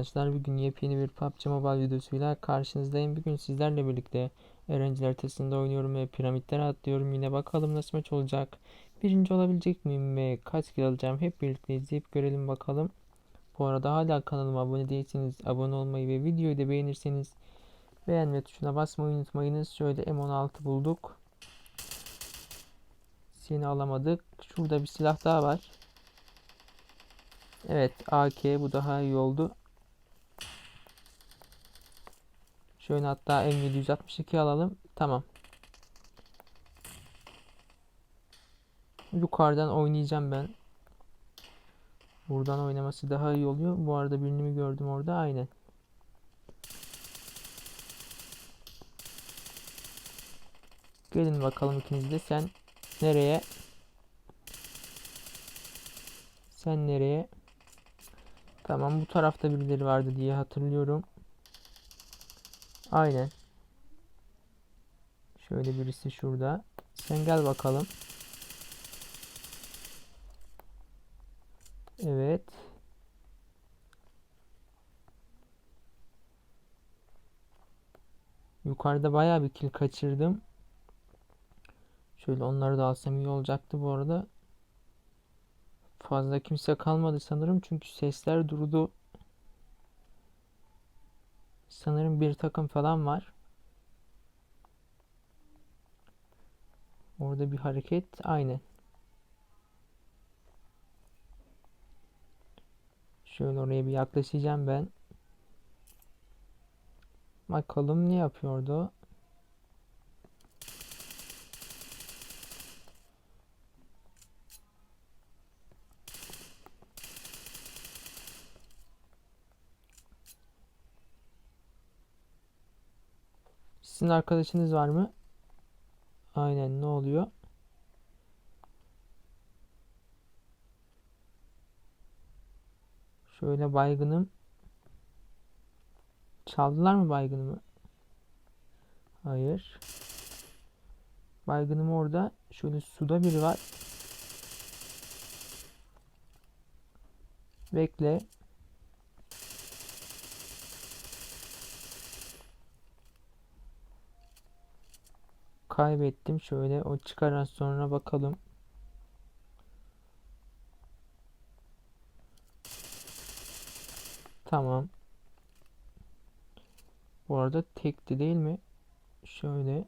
Arkadaşlar. Bugün yepyeni bir PUBG Mobile videosuyla karşınızdayım. Bugün sizlerle birlikte öğrenciler haritasında oynuyorum ve piramitlere atlıyorum. Yine bakalım nasıl maç olacak. Birinci olabilecek miyim ve kaç kill alacağım hep birlikte izleyip görelim bakalım. Bu arada hala kanalıma abone değilseniz abone olmayı ve videoyu da beğenirseniz beğenme tuşuna basmayı unutmayınız. Şöyle M16 bulduk. Seni alamadık. Şurada bir silah daha var. Evet AK bu daha iyi oldu. Şöyle hatta M762 alalım. Tamam. Yukarıdan oynayacağım ben. Buradan oynaması daha iyi oluyor. Bu arada birini mi gördüm orada? Aynen. Gelin bakalım ikiniz de. Sen nereye? Sen nereye? Tamam bu tarafta birileri vardı diye hatırlıyorum. Aynen. Şöyle birisi şurada. Sen gel bakalım. Evet. Yukarıda bayağı bir kill kaçırdım. Şöyle onları da alsam iyi olacaktı bu arada. Fazla kimse kalmadı sanırım çünkü sesler durdu. Sanırım bir takım falan var. Orada bir hareket aynen. Şöyle oraya bir yaklaşacağım ben. Bakalım ne yapıyordu. Sizin arkadaşınız var mı? Aynen ne oluyor? Şöyle baygınım. Çaldılar mı baygınımı? Hayır. Baygınım orada. Şöyle suda biri var. Bekle. Kaybettim. Şöyle o çıkaran sonra bakalım. Tamam. Bu arada tekti değil mi? Şöyle.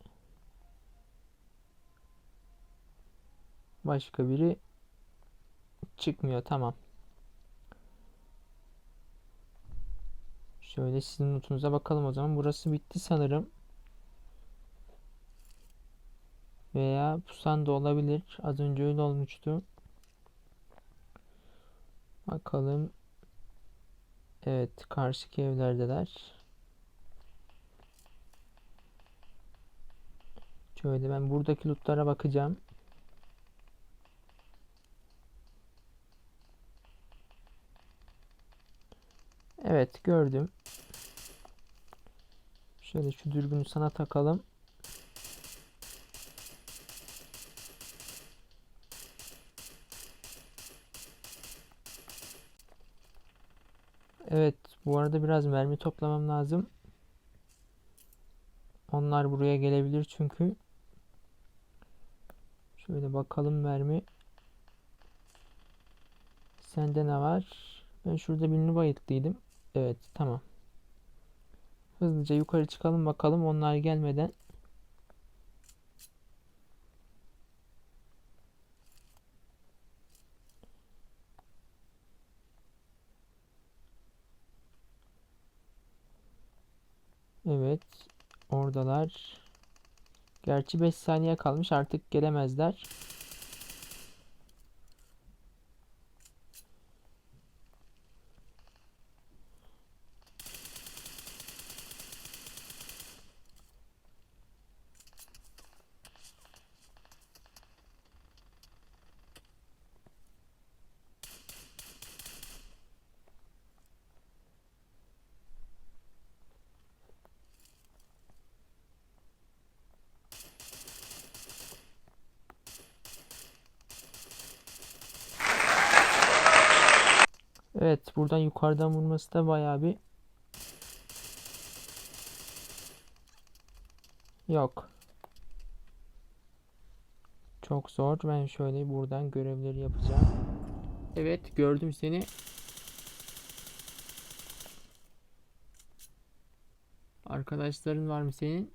Başka biri çıkmıyor. Tamam. Şöyle sizin notunuza bakalım o zaman. Burası bitti sanırım. Veya pusan da olabilir. Az önce öyle olmuştu. Bakalım. Evet, karşıki evlerdeler. Şöyle ben buradaki lootlara bakacağım. Evet, gördüm. Şöyle şu dürbünü sana takalım. Evet, bu arada biraz mermi toplamam lazım. Onlar buraya gelebilir çünkü. Şöyle bakalım mermi. Sende ne var? Ben şurada birini bayılttıydım. Evet, tamam. Hızlıca yukarı çıkalım bakalım onlar gelmeden. Evet. Oradalar. Gerçi 5 saniye kalmış. Artık gelemezler. Evet buradan yukarıdan vurması da bayağı bir Yok. Çok zor. Ben şöyle buradan görevleri yapacağım. Evet gördüm seni. Arkadaşların var mı senin?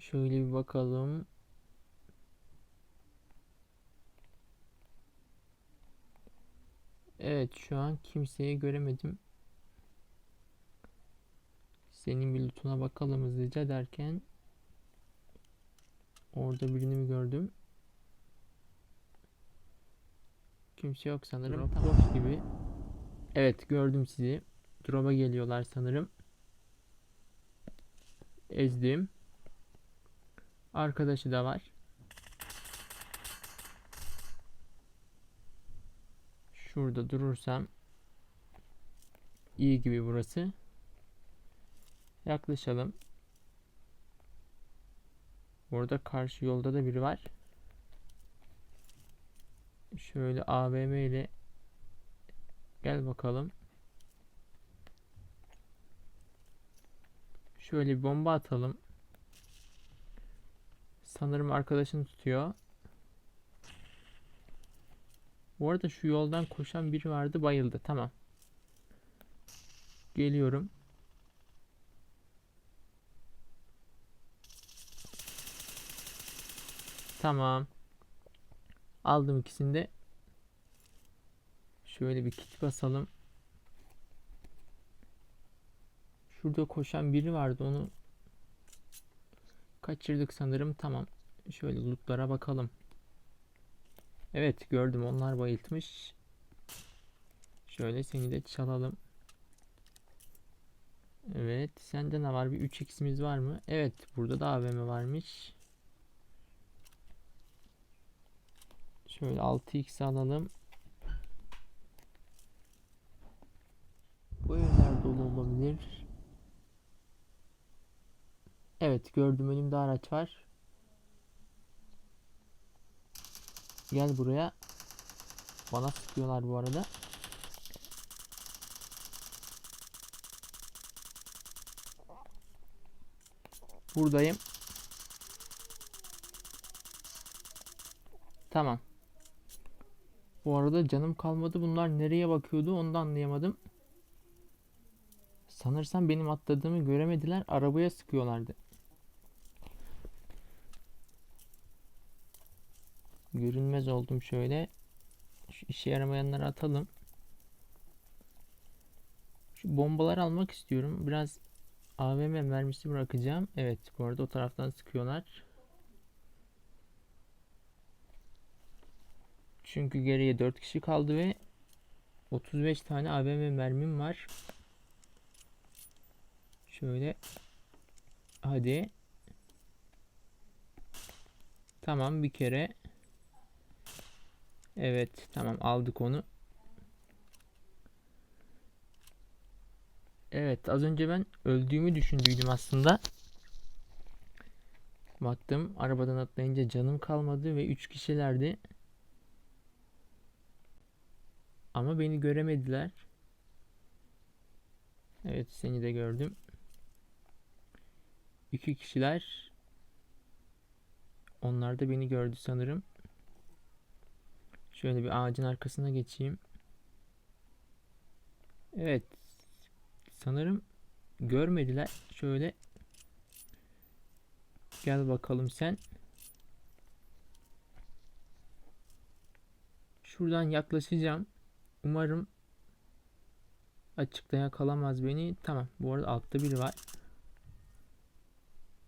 Şöyle bir bakalım. Evet şu an kimseyi göremedim. Senin bir lootuna bakalım hızlıca derken orada birini mi gördüm? Kimse yok sanırım. Boş gibi. Evet gördüm sizi. Drop'a geliyorlar sanırım. Ezdim. Arkadaşı da var. Şurada durursam iyi gibi burası. Yaklaşalım. Burada karşı yolda da biri var. Şöyle AVM ile gel bakalım. Şöyle bir bomba atalım. Sanırım arkadaşını tutuyor. Bu arada şu yoldan koşan biri vardı bayıldı. Tamam. Geliyorum. Tamam. Aldım ikisini de. Şöyle bir kit basalım. Şurada koşan biri vardı onu kaçırdık sanırım. Tamam. Şöyle lootlara bakalım. Evet gördüm onlar bayıltmış. Şöyle seni de çalalım. Evet sende ne var bir 3x'imiz var mı? Evet burada da AVM varmış. Şöyle 6x alalım. Bu evler dolu olabilir. Evet gördüm önümde araç var. Gel buraya. Bana sıkıyorlar bu arada. Buradayım. Tamam. Bu arada canım kalmadı. Bunlar nereye bakıyordu onu da anlayamadım. Sanırsam benim atladığımı göremediler. Arabaya sıkıyorlardı. Görünmez oldum şöyle. Şu işe yaramayanları atalım. Şu bombaları almak istiyorum. Biraz AVM mermisi bırakacağım. Evet bu arada o taraftan sıkıyorlar. Çünkü geriye 4 kişi kaldı ve 35 tane AVM mermim var. Şöyle hadi. Tamam bir kere. Evet tamam aldık onu. Evet az önce ben öldüğümü düşündüydüm aslında. Baktım arabadan atlayınca canım kalmadı ve 3 kişilerdi. Ama beni göremediler. Evet seni de gördüm. İki kişiler. Onlar da beni gördü sanırım. Şöyle bir ağacın arkasına geçeyim. Evet. Sanırım görmediler. Şöyle gel bakalım sen. Şuradan yaklaşacağım. Umarım açıkta yakalamaz beni. Tamam. Bu arada altta biri var.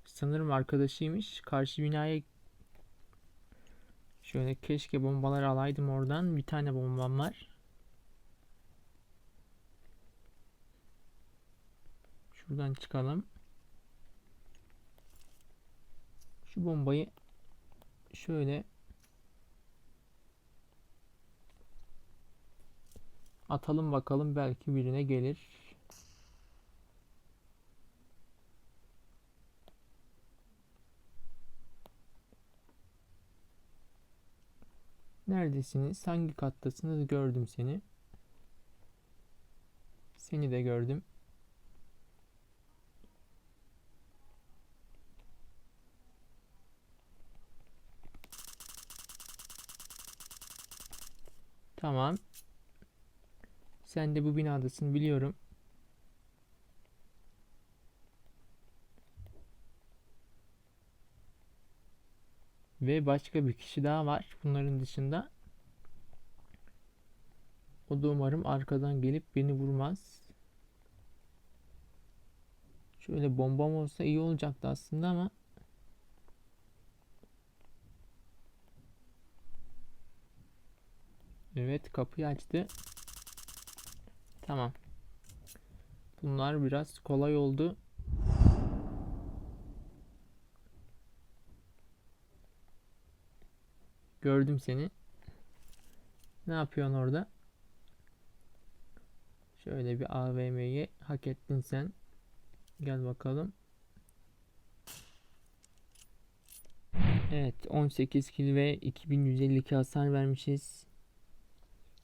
Sanırım arkadaşıymış. Karşı binaya şöyle keşke bombalar alaydım oradan. Bir tane bombam var. Şuradan çıkalım. Şu bombayı şöyle Atalım bakalım belki birine gelir. Neredesiniz? Hangi kattasınız? Gördüm seni. Seni de gördüm. Tamam. Sen de bu binadasın biliyorum. Ve başka bir kişi daha var bunların dışında. O da umarım arkadan gelip beni vurmaz. Şöyle bombam olsa iyi olacaktı aslında ama Evet kapıyı açtı. Tamam. Bunlar biraz kolay oldu. Gördüm seni. Ne yapıyorsun orada? Şöyle bir AVM'yi hak ettin sen. Gel bakalım. Evet 18 kill ve 2152 hasar vermişiz.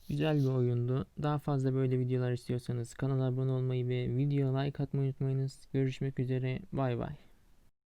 Güzel bir oyundu. Daha fazla böyle videolar istiyorsanız kanala abone olmayı ve videoya like atmayı unutmayınız. Görüşmek üzere. Bay bay.